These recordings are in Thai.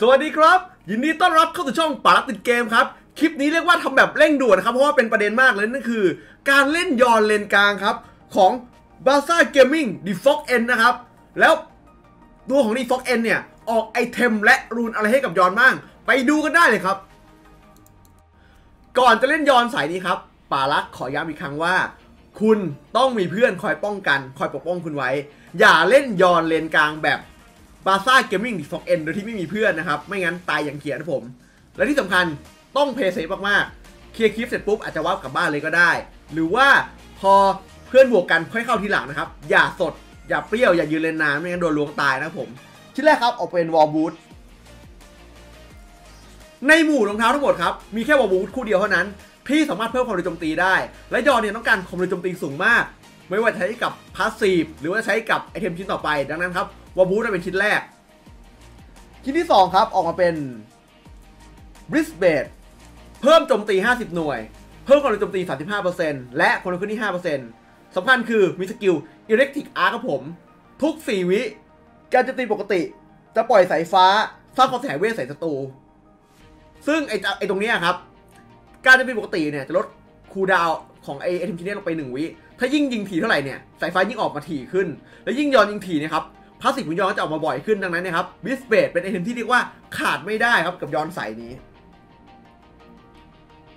สวัสดีครับ ยินดีต้อนรับเข้าสู่ช่องปารักติดเกมครับ คลิปนี้เรียกว่าทำแบบเร่งด่วนครับ เพราะว่าเป็นประเด็นมากเลยนั่นคือ การเล่นยอนเลนกลางครับ ของ b a z a Gaming d e f o x N นะครับ แล้วตัวของ d e f o x N เนี่ย ออกไอเทมและรูนอะไรให้กับยอนบ้าง ไปดูกันได้เลยครับ ก่อนจะเล่นยอนสายนี้ครับป่ารักขอย้ำอีกครั้งว่า คุณต้องมีเพื่อนคอยป้องกัน คอยปกป้องคุณไว้ อย่าเล่นยอนเลนกลางแบบ บาซ่าเกมมิ่งดีฟอกเอ็นโดยที่ไม่มีเพื่อนนะครับ ไม่งั้นตายอย่างเขียนะผม และที่สำคัญต้องเพย์เซฟมากๆเคลียร์คลิปเสร็จปุ๊บอาจจะวับกลับบ้านเลยก็ได้ หรือว่าพอเพื่อนบวกกันค่อยเข้าทีหลังนะครับ อย่าสด อย่าเปรี้ยว อย่ายืนเลนนานไม่งั้นโดนลวงตายนะผมชิ้นแรกครับออกเป็นวอลบูทในหมู่รองเท้าทั้งหมดครับมีแค่วอลบูทคู่เดียวเท่านั้นที่สามารถเพิ่มความเร็วโจมตีได้ และยอเนี่ยต้องการความเร็วโจมตีสูงมาก ไม่ว่าจะใช้กับพาสซีฟหรือว่าใช้กับไอเทมชิ้นต่อไป ดังนั้นครับ วอลบูทเป็นชิ้นแรก ชิ้นที่ 2 ครับออกมาเป็นบริสเบดเพิ่มโจมตี 50 หน่วย เพิ่มความเร็วโจมตี 35%และความเร็วขึ้นที่ 5%สำคัญคือมีสกิลอิเล็กทริกอาร์ครับผม ทุก 4 วิ การโจมตีปกติ จะปล่อยสายฟ้าสร้างความเสียหายเวทใส่ศัตรู ซึ่งไอ้ไอ้ตรงนี้ครับ การจะเป็นปกติเนี่ยจะลดคูลดาวของไอ้ไอเทมชิ้นนี้ลงไป 1 วิ ถ้ายิ่งยิงถี่เท่าไหร่เนี่ยสายฟ้ายิ่งออกมาถี่ขึ้น และยิ่งย้อนยิงถี่เนะครับ พาสซีฟของยอนก็จะออกมาบ่อยขึ้นดังนั้นเนะครับบิสเบดเป็นไอเทมที่เรียกว่าขาดไม่ได้ครับกับย้อนสายนี้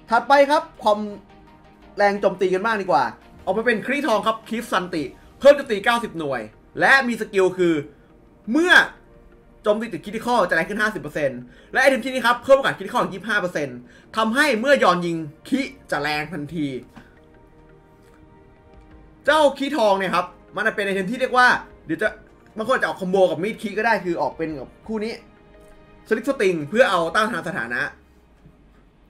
ถัดไปครับความแรงโจมตีกันมากดีกว่า ออกมาเป็นครีทองครับคีฟซันติ เพิ่มโจมตี 90 หน่วย และมีสกิลคือ เมื่อโจมตีติดคิดข้อจะแรงขึ้น 50%และไอเทมที่นี้ครับเพิ่มโอกาสคิดข้ออีก25%ทำให้เมื่อยอนยิงคิจะแรงทันที เจ้าคีทองเนี่ยครับมันเป็นไอเทมที่เรียกว่าเดี๋ยวจะ บางคนจะออกคอมโบกับมีดคีก็ได้คือออกเป็นกับคู่นี้สลิกสติงเพื่อเอาต้านทานสถานะ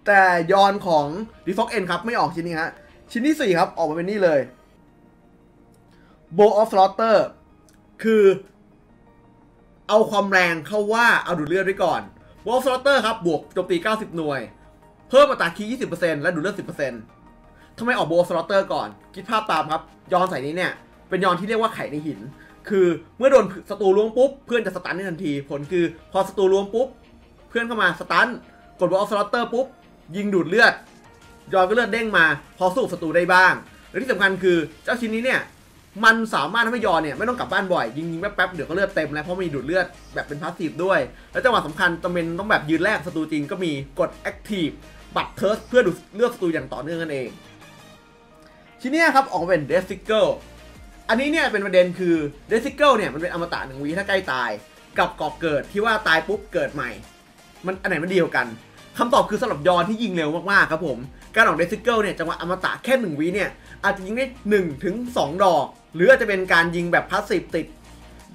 แต่ยอนของ d e f o x N ครับไม่ออกชิ้นนี้ฮะชิ้นที่ 4 ครับออกมาเป็นนี่เลย Bow of Slaughter คือเอาความแรงเข้าว่าเอาดูดเลือดไว้ก่อน Bow of Slaughter ครับบวกโจมตี 90 หน่วย เพิ่มอัตราคี20%และดูดเลือด 10%ทำไมออก Bow of Slaughter ก่อน คิดภาพตามครับ ยอนใส่นี้เนี่ย เป็นยอนที่เรียกว่าไข่ในหิน คือเมื่อโดนศัตรูล้วงปุ๊บเพื่อนจะสตันได้ทันที ผลคือพอศัตรูล้วงปุ๊บ เพื่อนเข้ามาสตันกด Bow of Slaughter ปุ๊บ ยิงดูดเลือดยอนก็เลือดเด้งมา พอสู้ศัตรูได้บ้างและที่สำคัญคือเจ้าชิ้นนี้เนี่ยมันสามารถทำให้ยอนเนี่ยไม่ต้องกลับบ้านบ่อย ยิงยิงแป๊บๆเดี๋ยวก็เลือดเต็มแล้วเพราะมีดูดเลือดแบบเป็นพาสซีฟด้วย แล้วจังหวะสำคัญจำเป็นต้องแบบยืนแรกศัตรูจริงก็มีกด Active บัตรเทิร์สเพื่อดูดเลือดศัตรูอย่างต่อเนื่องนั่นเองชิ้นนี้ครับออกเป็นเดซิเกิล อันนี้เนี่ยเป็นประเด็นคือเดซิเกิลเนี่ยมันเป็นอมตะหนึ่งวีถ้าใกล้ตาย กับกอกเกิดที่ว่าตายปุ๊บเกิดใหม่ มันอันไหนมันดีกว่ากันคำตอบคือสำหรับยอนที่ยิงเร็วมากๆครับผม การออกเดซิเกิลเนี่ยจังหวะอมตะแค่1วิเนี่ยอาจจะยิงได้1ถึง2ดอก หรืออาจจะเป็นการยิงแบบพาสซีฟติด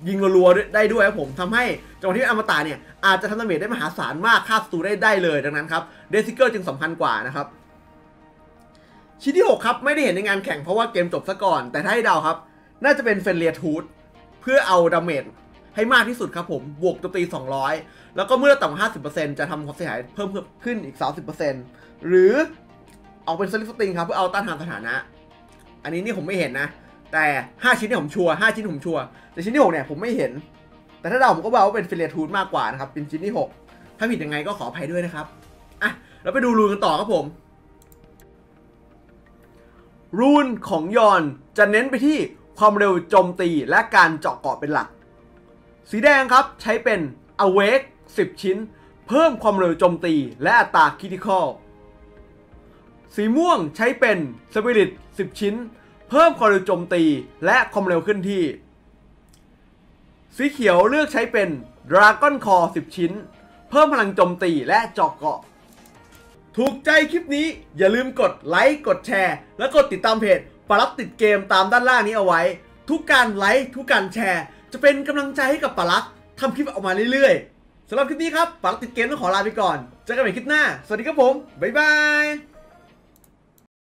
ยิงรัวๆได้ด้วยครับผมทำให้จังหวะที่อมตะเนี่ยอาจจะทำดาเมจได้มหาศาลมากฆ่าศัตรูได้ได้เลยดังนั้นครับเดซิเกิลจึงสำคัญกว่านะครับชิ้นที่ 6 ครับ ไม่ได้เห็นในงานแข่งเพราะว่าเกมจบซะก่อน แต่ถ้าให้เดาครับ น่าจะเป็นเฟนเลียทูธเพื่อเอาดาเมจให้มากที่สุดครับผม บวกโจมตี 200 แล้วก็เมื่อต่ำกว่า50%จะทำความเสียหายเพิ่มขึ้นอีก 30%หรือออกเป็นสลิปสติงครับ เพื่อเอาต้านทานสถานะ อันนี้นี่ผมไม่เห็นนะ แต่ 5 ชิ้นนี่ผมชัวร์5ชิ้นผมชัวร์แต่ชิ้นที่6เนี่ยผมไม่เห็น แต่ถ้าเดาผมก็บอกว่าเป็นเฟนเลทูธมากกว่านะครับ เป็นชิ้นที่ 6 ถ้าผิดยังไงก็ขออภัยด้วยนะครับ อะแล้วไปดูรูนกันต่อครับผม รูนของยอนจะเน้นไปที่ ความเร็วโจมตีและการเจาะเกาะเป็นหลัก สีแดงครับใช้เป็น Awake 10 ชิ้น เพิ่มความเร็วโจมตีและอัตราคริติคอลสีม่วงใช้เป็น Spirit 10 ชิ้น เพิ่มความเร็วโจมตีและความเร็วขึ้นที่ สีเขียวเลือกใช้เป็น Dragon Core 10 ชิ้น เพิ่มพลังโจมตีและเจาะเกาะถูกใจคลิปนี้อย่าลืมกดไลค์กดแชร์ และกดติดตามเพจ ปารับติดเกมตามด้านล่างนี้เอาไว้ ทุกการไลค์ทุกการแชร์ จะเป็นกำลังใจให้กับปารักทำคลิปออกมาเรื่อยๆสำหรับคลิปนี้ครับปารักติดเกมต้องขอลาไปก่อนเจอกันใหม่คลิปหน้า สวัสดีครับผม บ๊ายบาย